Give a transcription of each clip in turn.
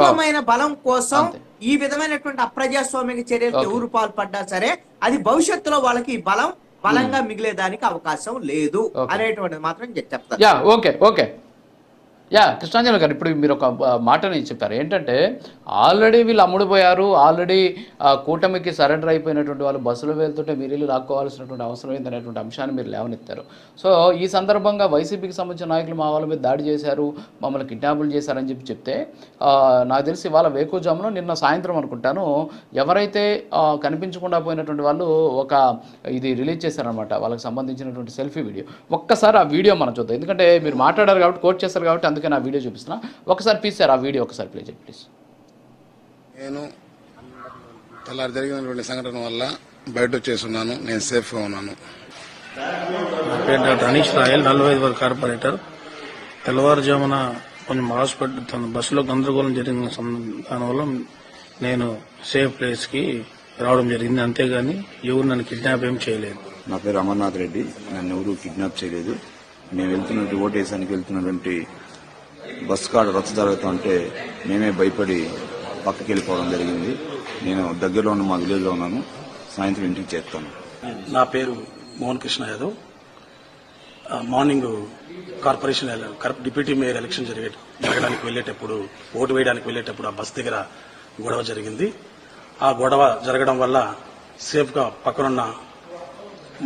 కృత్రిమమైన బలం కోసం. ఈ విధమైనటువంటి అప్రజాస్వామిక చర్యలకు ఓకే. ఎవరు పాల్పడ్డా సరే అది భవిష్యత్తులో వాళ్ళకి ఈ బలం బలంగా మిగిలేదానికి అవకాశం లేదు. అనేటువంటిది మాత్రం చెప్తాను ఓకే ఓకే యా కృష్ణాంజలి గారు ఇప్పుడు మీరు ఒక మాట మాటని చెప్పారు. ఏంటంటే ఆల్రెడీ వీళ్ళు అమ్ముడుపోయారు ఆల్రెడీ కూటమికి సరెండర్ అయిపోయినటువంటి వాళ్ళు బస్సులో వెళ్తుంటే మీరు ఇల్లు లాక్కోవాల్సినటువంటి అవసరం ఏందనేటువంటి అంశాన్ని మీరు లేవనెత్తారు. సో ఈ సందర్భంగా వైసీపీకి సంబంధించిన నాయకులు మా వాళ్ళ మీద దాడి చేశారు మమ్మల్ని కిడ్నాపులు చేశారని చెప్పి చెప్తే నాకు తెలిసి ఇవాళ వేకుజామును నిన్న సాయంత్రం అనుకుంటాను ఎవరైతే కనిపించకుండా పోయినటువంటి వాళ్ళు ఒక ఇది రిలీజ్ చేశారనమాట వాళ్ళకి సంబంధించినటువంటి సెల్ఫీ వీడియో. ఒక్కసారి ఆ వీడియో మనం చూద్దాం. ఎందుకంటే మీరు మాట్లాడారు కాబట్టి కోట్ చేస్తారు కాబట్టి అందుకే నా వీడియో చూపిస్తున్నా. ఒకసారి ప్లీజ్ సార్ ఆ వీడియో ఒకసారి ప్లే చేయండి ప్లీజ్ నేను తెల్లారి జరిగినటువంటి సంఘటన వల్ల బయట వచ్చేస్తున్నాను. నేను సేఫ్గా ఉన్నాను. నా పేరు డాక్టర్ అనీష్ రాయల్ నలభై ఐదు వరకు కార్పొరేటర్. తెల్లవారుజామున కొంచెం హాస్పిటల్ తన బస్సులో గందరగోళం జరిగిన దానివల్ల నేను సేఫ్ ప్లేస్కి రావడం జరిగింది. అంతేగాని ఎవరు నన్ను కిడ్నాప్ ఏం చేయలేదు. నా పేరు అమర్నాథ్ రెడ్డి. నన్ను ఎవరు కిడ్నాప్ చేయలేదు. మేము వెళ్తున్నట్టు ఓటేసానికి వెళ్తున్నటువంటి బస్ కాడ రచ్చ జరుగుతుంటే మేమే భయపడి పక్కకి వెళ్ళిపోవడం జరిగింది. నేను దగ్గరలో ఉన్న మా విలేజ్లో ఉన్నాను. సాయంత్రం ఇంటికి చేస్తాను నా పేరు Mohan Krishna Yadav. Morning corporation deputy mayor election జరిగే జరగడానికి వెళ్ళేటప్పుడు ఓటు వేయడానికి వెళ్ళేటప్పుడు ఆ బస్ దగ్గర గొడవ జరిగింది. ఆ గొడవ జరగడం వల్ల సేఫ్గా పక్కనున్న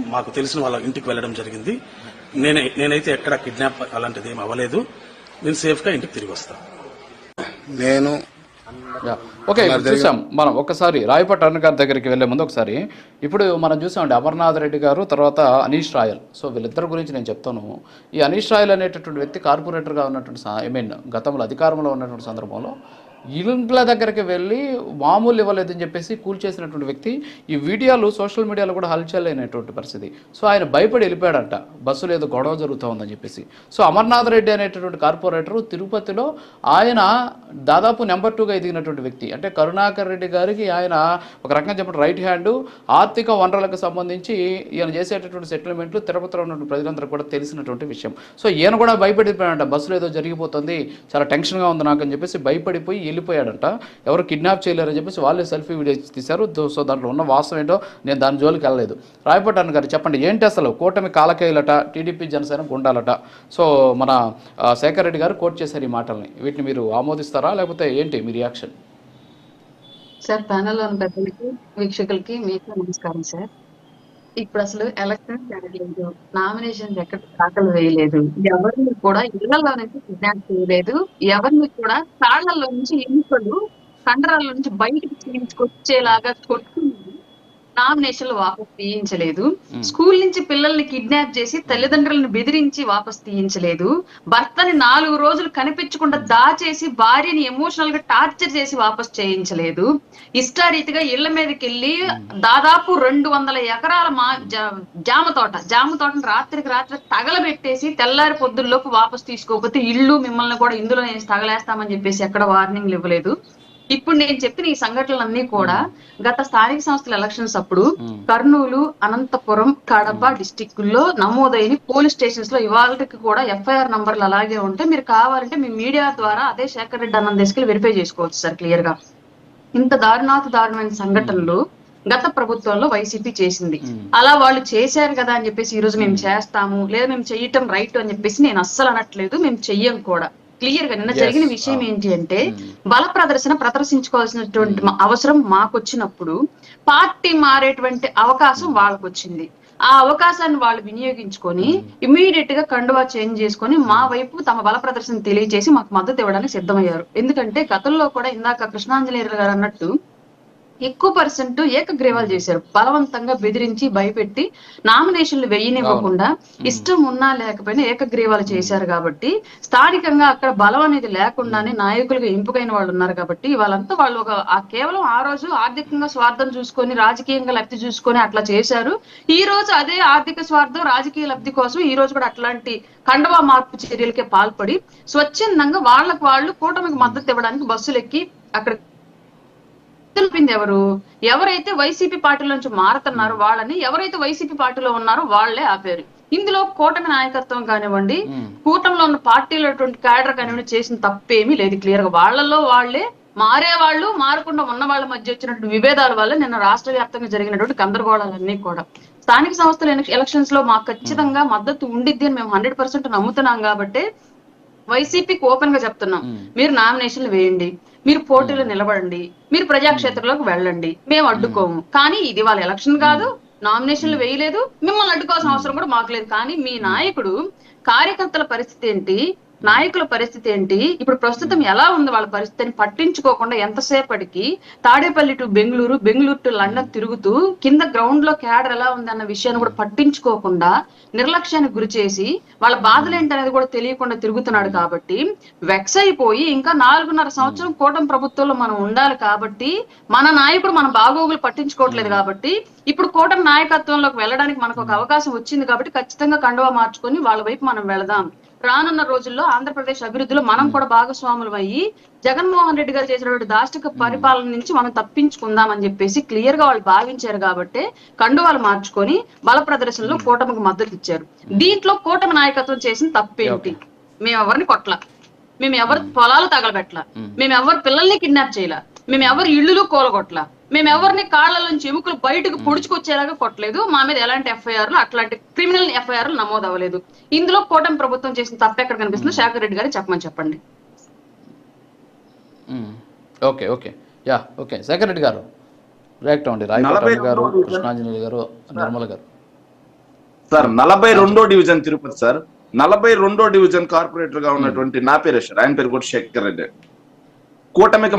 మాకు తెలిసిన వాళ్ళ ఇంటికి వెళ్ళడం జరిగింది. నేనే నేనైతే ఎక్కడ కిడ్నాప్ అలాంటిది ఏం అవ్వలేదు. నేను సేఫ్గా ఇంటికి తిరిగి వస్తాను నేను యా. ఓకే ఇప్పుడు చూసాం. మనం ఒకసారి రాయపట్ అరుణ్ గారి దగ్గరికి వెళ్ళే ముందు ఒకసారి ఇప్పుడు మనం చూసామండి అమర్నాథ్ రెడ్డి గారు తర్వాత అనీష్ రాయల్. సో వీళ్ళిద్దరి గురించి నేను చెప్తాను. ఈ అనీష్ రాయల్ అనేటటువంటి వ్యక్తి కార్పొరేటర్గా ఉన్నటువంటి ఐ మీన్ గతంలో అధికారంలో ఉన్నటువంటి సందర్భంలో ఇళ్ళ దగ్గరికి వెళ్ళి మామూలు ఇవ్వలేదని చెప్పేసి కూల్ చేసినటువంటి వ్యక్తి ఈ వీడియోలు సోషల్ మీడియాలో కూడా హల్చల్ అయినటువంటి పరిస్థితి. సో ఆయన భయపడి వెళ్ళిపోయాడంట. బస్సులో ఏదో గొడవ జరుగుతూ ఉందని చెప్పేసి. సో అమర్నాథ్ రెడ్డి అనేటటువంటి కార్పొరేటర్ తిరుపతిలో ఆయన దాదాపు నెంబర్ టూగా ఎదిగినటువంటి వ్యక్తి. అంటే కరుణాకర్ రెడ్డి గారికి ఆయన ఒక రకంగా చెప్పిన రైట్ హ్యాండ్. ఆర్థిక వనరులకు సంబంధించి ఈయన చేసేటటువంటి సెటిల్మెంట్లు తిరుపతిలో ఉన్నటువంటి ప్రజలందరూ కూడా తెలిసినటువంటి విషయం. సో ఈయన కూడా భయపడిపోయాడంట. బస్సులో ఏదో జరిగిపోతుంది చాలా టెన్షన్గా ఉంది నాకు అని చెప్పేసి భయపడిపోయి వెళ్ళిపోయాడంట. ఎవరు కిడ్నాప్ చేయలేరని చెప్పేసి వాళ్ళే సెల్ఫీ వీడియో తీశారు. సో దాంట్లో ఉన్న వాస్తవం ఏంటో నేను దాని జోలికి వెళ్ళలేదు. రాయపట్టాన్ గారు చెప్పండి ఏంటి అసలు కూటమి కాలకేయులట టీడీపీ జనసేన గుండాలట? సో మన శేఖర్ రెడ్డి గారు కోట్ చేశారు ఈ మాటల్ని. వీటిని మీరు ఆమోదిస్తారా? లేకపోతే ఏంటి మీ రియాక్షన్? సార్ ప్యానల్లో ఉన్న పెద్దలకి వీక్షకులకి మీకు నమస్కారం సార్. ఇప్పుడు అసలు ఎలక్షన్ జరగలేదు. నామినేషన్ ఎక్కడ దాఖలు వేయలేదు. ఎవరిని కూడా ఇళ్ళలో నుంచి కిడ్నాప్ చేయలేదు. ఎవరిని కూడా కాళ్ళలో నుంచి ఎన్నికలు కండరాల నుంచి బయటకు తీసుకొచ్చేలాగా నామినేషన్లు వాపస్ తీయించలేదు. స్కూల్ నుంచి పిల్లల్ని కిడ్నాప్ చేసి తల్లిదండ్రులను బెదిరించి వాపస్ తీయించలేదు. భర్తని నాలుగు రోజులు కనిపించకుండా దాచేసి భార్యని ఎమోషనల్గా టార్చర్ చేసి వాపస్ చేయించలేదు. ఇష్టారీతిగా ఇళ్ళ మీదకి వెళ్ళి దాదాపు రెండు వందల ఎకరాల మా జామ తోట జామ తోటను రాత్రికి రాత్రి తగలబెట్టేసి తెల్లారి పొద్దుల్లోపు వాపస్ తీసుకోకపోతే ఇల్లు మిమ్మల్ని కూడా ఇందులో నేను తగలేస్తామని చెప్పేసి ఎక్కడ వార్నింగ్లు ఇవ్వలేదు. ఇప్పుడు నేను చెప్పిన ఈ సంఘటనలన్నీ కూడా గత స్థానిక సంస్థల ఎలక్షన్స్ అప్పుడు కర్నూలు అనంతపురం కడప డిస్టిక్ల్లో నమోదైన పోలీస్ స్టేషన్స్లో ఇవాళకి కూడా ఎఫ్ఐఆర్ నంబర్లు అలాగే ఉంటే మీరు కావాలంటే మీ మీడియా ద్వారా అదే శేఖర్ రెడ్డి అన్నం తీసుకెళ్ళి వెరిఫై చేసుకోవచ్చు సార్ క్లియర్గా ఇంత దారుణాతి దారుణమైన సంఘటనలు గత ప్రభుత్వంలో వైసీపీ చేసింది. అలా వాళ్ళు చేశారు కదా అని చెప్పేసి ఈ రోజు మేము. చేస్తాము లేదా మేము చెయ్యటం రైట్ అని చెప్పేసి నేను అస్సలు అనట్లేదు మేము చెయ్యం కూడా. క్లియర్గా నిన్న జరిగిన విషయం ఏంటి అంటే బల ప్రదర్శన ప్రదర్శించుకోవాల్సినటువంటి మా- అవసరం మాకు వచ్చినప్పుడు పార్టీ మారేటువంటి అవకాశం వాళ్ళకు వచ్చింది ఆ అవకాశాన్ని వాళ్ళు వినియోగించుకొని ఇమీడియట్గా కండువా చేంజ్ చేసుకొని మా వైపు తమ బల ప్రదర్శన తెలియజేసి మాకు మద్దతు ఇవ్వడానికి సిద్ధమయ్యారు. ఎందుకంటే గతంలో కూడా ఇందాక కృష్ణాంజనేయులు గారు అన్నట్టు ఎక్కువ పర్సెంట్ ఏకగ్రీవాలు చేశారు. బలవంతంగా బెదిరించి భయపెట్టి నామినేషన్లు వెయ్యనివ్వకుండా ఇష్టం ఉన్నా లేకపోయినా ఏకగ్రీవాలు చేశారు కాబట్టి స్థానికంగా అక్కడ బలం అనేది లేకుండానే నాయకులుగా ఎంపికైన వాళ్ళు ఉన్నారు కాబట్టి వాళ్ళంతా వాళ్ళు ఒక ఆ కేవలం ఆ రోజు ఆర్థికంగా స్వార్థం చూసుకొని రాజకీయంగా లబ్ధి చూసుకొని అట్లా చేశారు. ఈ రోజు అదే ఆర్థిక స్వార్థం రాజకీయ లబ్ధి కోసం ఈ రోజు కూడా అట్లాంటి కండవా మార్పు చర్యలకే పాల్పడి స్వచ్ఛందంగా వాళ్ళకు వాళ్ళు కూటమికి మద్దతు ఇవ్వడానికి బస్సులు ఎక్కి అక్కడ తెలిపింది ఎవరు ఎవరైతే వైసీపీ పార్టీలో నుంచి మారుతున్నారో వాళ్ళని ఎవరైతే వైసీపీ పార్టీలో ఉన్నారో వాళ్ళే ఆపారు. ఇందులో కూటమి నాయకత్వం కానివ్వండి కూటమిలో ఉన్న పార్టీలో క్యాడర్ కానివ్వండి చేసిన తప్పేమీ లేదు. క్లియర్గా వాళ్ళలో వాళ్ళే మారే వాళ్ళు మారకుండా ఉన్న వాళ్ళ మధ్య వచ్చినటువంటి విభేదాల వల్ల నిన్న రాష్ట్ర వ్యాప్తంగా జరిగినటువంటి గందరగోళాలన్నీ కూడా. స్థానిక సంస్థల ఎలక్షన్స్లో మాకు ఖచ్చితంగా మద్దతు ఉండిద్ది అని మేము హండ్రెడ్ పర్సెంట్ నమ్ముతున్నాం కాబట్టి వైసీపీకి ఓపెన్గా చెప్తున్నాం. మీరు నామినేషన్లు వేయండి. మీరు పోటీలో నిలబడండి. మీరు ప్రజాక్షేత్రంలోకి వెళ్ళండి. మేము అడ్డుకోము. కానీ ఇది వాళ్ళ ఎలక్షన్ కాదు. నామినేషన్లు వేయలేదు. మిమ్మల్ని అడ్డుకోవాల్సిన అవసరం కూడా మాకు లేదు. కానీ మీ నాయకుడు కార్యకర్తల పరిస్థితి ఏంటి? నాయకుల పరిస్థితి ఏంటి? ఇప్పుడు ప్రస్తుతం ఎలా ఉంది వాళ్ళ పరిస్థితిని పట్టించుకోకుండా ఎంతసేపటికి Tadepalli to Bengaluru Bengaluru to London తిరుగుతూ కింద గ్రౌండ్లో క్యాడర్ ఎలా ఉంది అన్న విషయాన్ని కూడా పట్టించుకోకుండా నిర్లక్ష్యానికి గురి చేసి వాళ్ళ బాధలు ఏంటనేది కూడా తెలియకుండా తిరుగుతున్నాడు కాబట్టి వెక్స్ అయిపోయి ఇంకా నాలుగున్నర సంవత్సరం కూటమి ప్రభుత్వంలో మనం ఉండాలి కాబట్టి మన నాయకుడు మన బాగోగులు పట్టించుకోవట్లేదు కాబట్టి ఇప్పుడు కూటమి నాయకత్వంలోకి వెళ్ళడానికి మనకు ఒక అవకాశం వచ్చింది కాబట్టి ఖచ్చితంగా కండువా మార్చుకొని వాళ్ళ వైపు మనం వెళదాం. రానున్న రోజుల్లో ఆంధ్రప్రదేశ్ అభివృద్ధిలో మనం కూడా భాగస్వాములం అయ్యి జగన్మోహన్ రెడ్డి గారు చేసినటువంటి దాష్టిక పరిపాలన నుంచి మనం తప్పించుకుందాం అని చెప్పేసి క్లియర్గా వాళ్ళు భావించారు కాబట్టి కండువాలు మార్చుకొని బల ప్రదర్శనలో కూటమికి మద్దతు ఇచ్చారు. దీంట్లో కూటమి నాయకత్వం చేసిన తప్పేంటి? మేము ఎవరిని కొట్ల మేము. ఎవరి పొలాలు తగలబెట్టల? మేము. ఎవరి పిల్లల్ని కిడ్నాప్ చేయలే? మేము ఎవరి ఇళ్ళు కూలగొట్టల? మేము ఎవరిని కాళ్ళ నుంచి ఎముకలు బయటకు పొడుచుకొచ్చేలాగా కొట్టలేదు. మా మీద ఎలాంటి ఎఫ్ఐఆర్లు అట్లాంటి క్రిమినల్ ఎఫ్ఐఆర్లు నమోదు అవ్వలేదు ఇందులో కూటమి ప్రభుత్వం చేసిన తప్పు ఎక్కడ కనిపిస్తుందో శేఖర్ రెడ్డి గారు చెప్పమని చెప్పండి. Okay okay. Yeah okay. Sekhar Reddy గారు రియాక్ట్ అవ్వండి గారు రెండో కృష్ణాంజనేయులు గారు నిర్మల గారు. సార్ నలభై రెండో డివిజన్ తిరుపతి సార్. నలభై రెండో డివిజన్ కార్పొరేటర్గా ఉన్నటువంటి నా పేరు ఆయన పేరు కూడా శేఖర్ రెడ్డి. కూటమికి